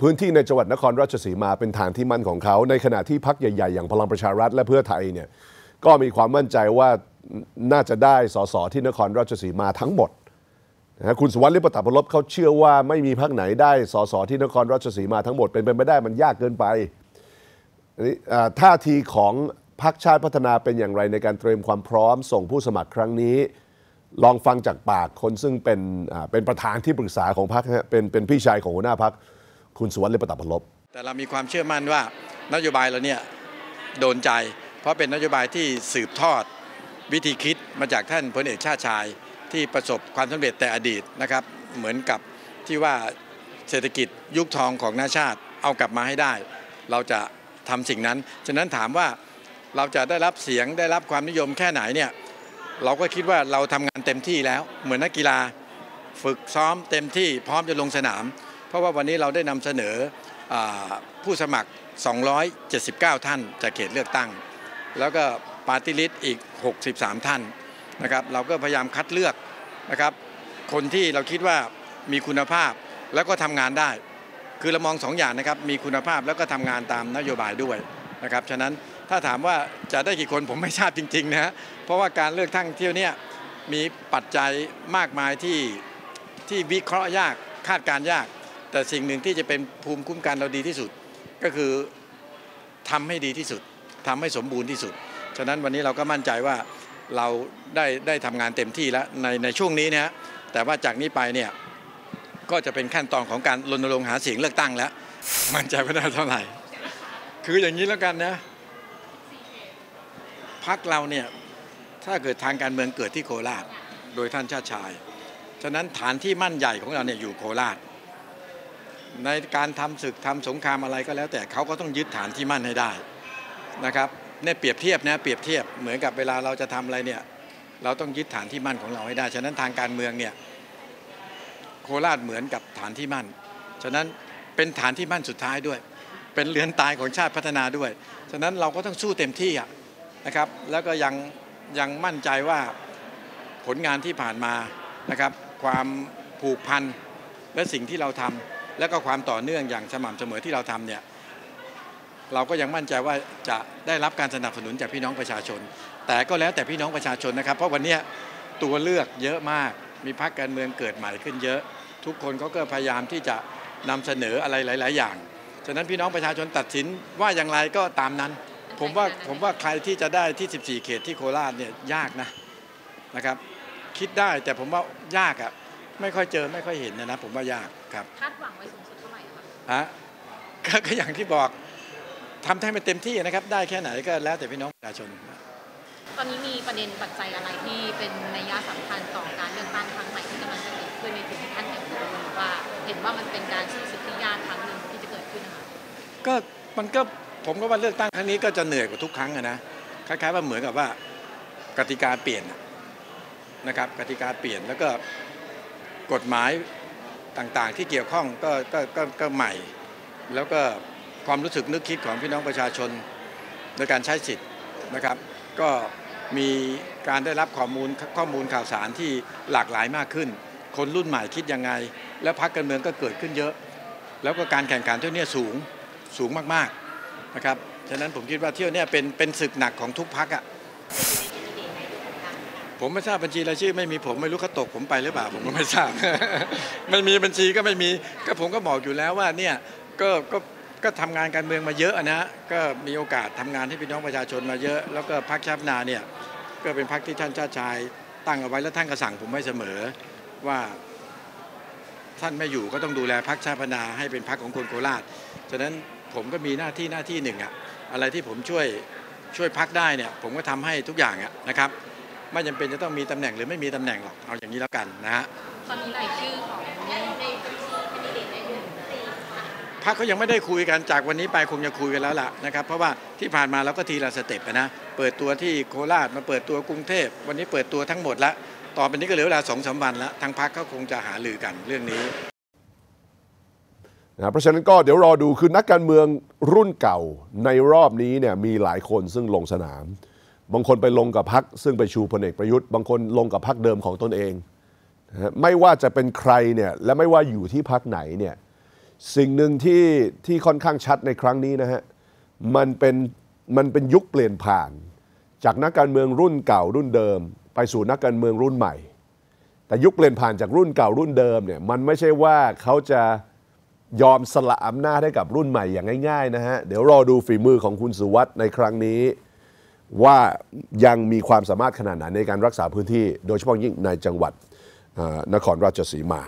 พื้นที่ในจังหวัดนครราชสีมาเป็นฐานที่มั่นของเขา ในขณะที่พักใหญ่ ๆ อย่างพลังประชารัฐและเพื่อไทยเนี่ยก็มีความมั่นใจว่าน่าจะได้สสที่นครราชสีมาทั้งหมดนะคุณสุวัสดิ์ลิปตาพลบเขาเชื่อว่าไม่มีพักไหนได้สสที่นครราชสีมาทั้งหมดเป็นไปไม่ได้มันยากเกินไปนี่ท่าทีของพรรคชาติพัฒนาเป็นอย่างไรในการเตรียมความพร้อมส่งผู้สมัครครั้งนี้ ลองฟังจากปากคนซึ่งเป็นเป็นประธานที่ปรึกษาของพรรคนะฮะเป็นเป็นพี่ชายของหัวหน้าพรร คุณสุวัสดิ์ลิปตาพลบแต่เรามีความเชื่อมั่นว่านโยบายเราเนี่ยโดนใจ เพราะเป็นนโยบายที่สืบทอดวิธีคิดมาจากท่านพลเอกชาติชายที่ประสบความสำเร็จแต่อดีตนะครับเหมือนกับที่ว่าเศรษฐกิจยุคทองของนาชาติเอากลับมาให้ได้ เราจะทำสิ่งนั้น ฉะนั้นถามว่าเราจะได้รับเสียงได้รับความนิยมแค่ไหนเนี่ยเราก็คิดว่าเราทำงานเต็มที่แล้ว เหมือนนักกีฬา ฝึกซ้อมเต็มที่พร้อมจะลงสนาม เพราะว่าวันนี้เราได้นำเสนออผู้สมัคร 279 ท่านจากเขตเลือกตั้ง แล้วก็ปาร์ตี้ลิสต์อีก 63 ท่านนะครับเราก็พยายามคัดเลือกนะครับคนที่เราคิดว่ามีคุณภาพแล้วก็ทำงานได้ คือเรามองสองอย่างนะครับมีคุณภาพแล้วก็ทำงานตามนโยบายด้วยนะครับฉะนั้นถ้าถามว่าจะได้กี่คนผมไม่ทราบจริงๆนะเพราะว่าการเลือกตั้งเที่ยวเนี้ยมีปัจจัยมากมายที่ที่วิเคราะห์ยากคาดการยาก แต่สิ่งหนึ่งที่จะเป็นภูมิคุ้มกันเราดีที่สุด ก็คือทำให้ดีที่สุดทำให้สมบูรณ์ที่สุด ฉะนั้นวันนี้เราก็มั่นใจว่าเราได้ได้ทำงานเต็มที่แล้วในในช่วงนี้นะฮะแต่ว่าจากนี้ไปเนี่ยก็จะเป็นขั้นตอนของการรณรงค์หาเสียงเลือกตั้งแล้ว มั่นใจไม่ได้เท่าไหร่ คืออย่างนี้แล้วกันนะพักเราเนี่ยถ้าเกิดทางการเมืองเกิดที่โคราช โดยท่านชาติชาย ฉะนั้นฐานที่มั่นใหญ่ของเราเนี่ยอยู่โคราช ในการทำศึกทำสงครามอะไรก็แล้ว แต่เขาก็ต้องยึดฐานที่มั่นให้ได้นะครับเนี่ยเปรียบเทียบนะเปรียบเทียบเหมือนกับเวลาเราจะทำอะไรเนี่ยเราต้องยึดฐานที่มั่นของเราให้ได้ ฉะนั้นทางการเมืองเนี่ยโคราชเหมือนกับฐานที่มั่น ฉะนั้นเป็นฐานที่มั่นสุดท้ายด้วย เป็นเรือนตายของชาติพัฒนาด้วย ฉะนั้นเราก็ต้องสู้เต็มที่นะครับ แล้วก็ยังยังมั่นใจว่าผลงานที่ผ่านมานะครับ ความผูกพันและสิ่งที่เราทำ และก็ความต่อเนื่องอย่างสม่ำเสมอที่เราทำเนี่ยเราก็ยังมั่นใจว่าจะได้รับการสนับสนุนจากพี่น้องประชาชน แต่ก็แล้วแต่พี่น้องประชาชนนะครับ เพราะวันนี้ตัวเลือกเยอะมากมีพรรคการเมืองเกิดใหม่ขึ้นเยอะ ทุกคนเขาก็พยายามที่จะนำเสนออะไรหลาย ๆ อย่าง ฉะนั้นพี่น้องประชาชนตัดสินว่าอย่างไรก็ตามนั้น ผมว่าผมว่าใครที่จะได้ที่ 14 เขตที่โคราชเนี่ยยากนะนะครับ คิดได้แต่ผมว่ายากอะ่ะ ไม่ค่อยเจอไม่ค่อยเห็นนะนะผมว่ายากครับคาดหวังไว้สูงสุดเท่าไหร่อะคะฮะก็ก็อย่างที่บอกทำให้มันเต็มที่นะครับ ได้แค่ไหนก็แล้วแต่พี่น้องประชาชน ตอนนี้มีประเด็นปัจจัยอะไรที่เป็นนัยยะสำคัญต่อการเลือกตั้งครั้งใหม่ที่กำลังจะเกิดขึ้นในจุดที่ท่านเห็นอยู่หรือว่า เห็นว่ามันเป็นการชี้สุดที่ยากครั้งหนึ่งที่จะเกิดขึ้นนะคะก็มันก็ผมก็ว่าเลือกตั้งครั้งนี้ก็จะเหนื่อยกว่าทุกครั้งอะนะคล้ายๆว่าเหมือนกับว่ากติกาเปลี่ยนอะนะครับกติกาเปลี่ยนแล้วก็ กฎหมายต่างๆ ที่เกี่ยวข้องก็กก็ก็ใหม่ แล้วก็ความรู้สึกนึกคิดของพี่น้องประชาชนในการใช้สิทธิ์นะครับ ก็มีการได้รับข้อมูลข้อมูลข่าวสารที่หลากหลายมากขึ้น คนรุ่นใหม่คิดยังไง แล้วพรรคการเมืองก็เกิดขึ้นเยอะ แล้วก็การแข่งขันเที่ยวเนี้สูงสูงมากๆนะครับฉะนั้นผมคิดว่าเที่ยวเนี้เป็นเป็นศึกหนักของทุกพักอะ ผมไม่ทราบบัญชีรายชื่อไม่มีผมไม่รู้เขาตกผมไปหรือเปล่าผมก็ไม่ทราบไม่มีบัญชีก็ไม่มีก็ผมก็บอกอยู่แล้วว่าเนี่ยก็ก็ก็ทำงานการเมืองมาเยอะนะก็มีโอกาสทำงานให้พี่น้องประชาชนมาเยอะ แล้วก็พรรคชาตินาเนี่ยก็เป็นพรรคที่ท่านชาติชายตั้งเอาไว้แล้วท่านก็สั่งผมไว้เสมอว่าท่านไม่อยู่ก็ต้องดูแลพรรคชาติพัฒนาให้เป็นพรรคของคนโคราชฉะนั้นผมก็มีหน้าที่หน้าที่หนึ่งอะอะไรที่ผมช่วยช่วยพรรคได้เนี่ยผมก็ทำให้ทุกอย่างอะนะครับ ไม่จำเป็นจะต้องมีตำแหน่งหรือไม่มีตำแหน่งหรอกเอาอย่างนี้แล้วกันนะฮะตอนนี้รายชื่อของในในบัญชีแคนดิเดตในหนึ่งพรรคเขายังไม่ได้คุยกันจากวันนี้ไปคงจะคุยกันแล้วล่ะนะครับ เพราะว่าที่ผ่านมาเราก็ทีละสเต็ปนะเปิดตัวที่โคราชมาเปิดตัวกรุงเทพ วันนี้เปิดตัวทั้งหมดแล้วต่อไปนี้ก็เหลือเวลาสองสามวันแล้วทางพรรคเขาคงจะหารือกันเรื่องนี้นะเพราะฉะนั้นก็เดี๋ยวรอดูคือนักการเมืองรุ่นเก่าในรอบนี้เนี่ยมีหลายคนซึ่งลงสนาม บางคนไปลงกับพักซึ่งไปชูพลเอกประยุทธ์ บางคนลงกับพักเดิมของตนเองนะไม่ว่าจะเป็นใครเนี่ยและไม่ว่าอยู่ที่พักไหนเนี่ยสิ่งหนึ่งที่ที่ค่อนข้างชัดในครั้งนี้นะฮะมันเป็นมันเป็นยุคเปลี่ยนผ่าน จากนักการเมืองรุ่นเก่ารุ่นเดิม ไปสู่นักการเมืองรุ่นใหม่ แต่ยุคเปลี่ยนผ่านจากรุ่นเก่ารุ่นเดิมเนี่ยมันไม่ใช่ว่าเขาจะยอมสละอำนาจให้กับรุ่นใหม่อย่างง่ายๆนะฮะเดี๋ยวรอดูฝีมือของคุณสุวัสด์ในครั้งนี้ ว่ายังมีความสามารถขนาดไหนในการรักษาพื้นที่ โดยเฉพาะยิ่งในจังหวัดนครราชสีมา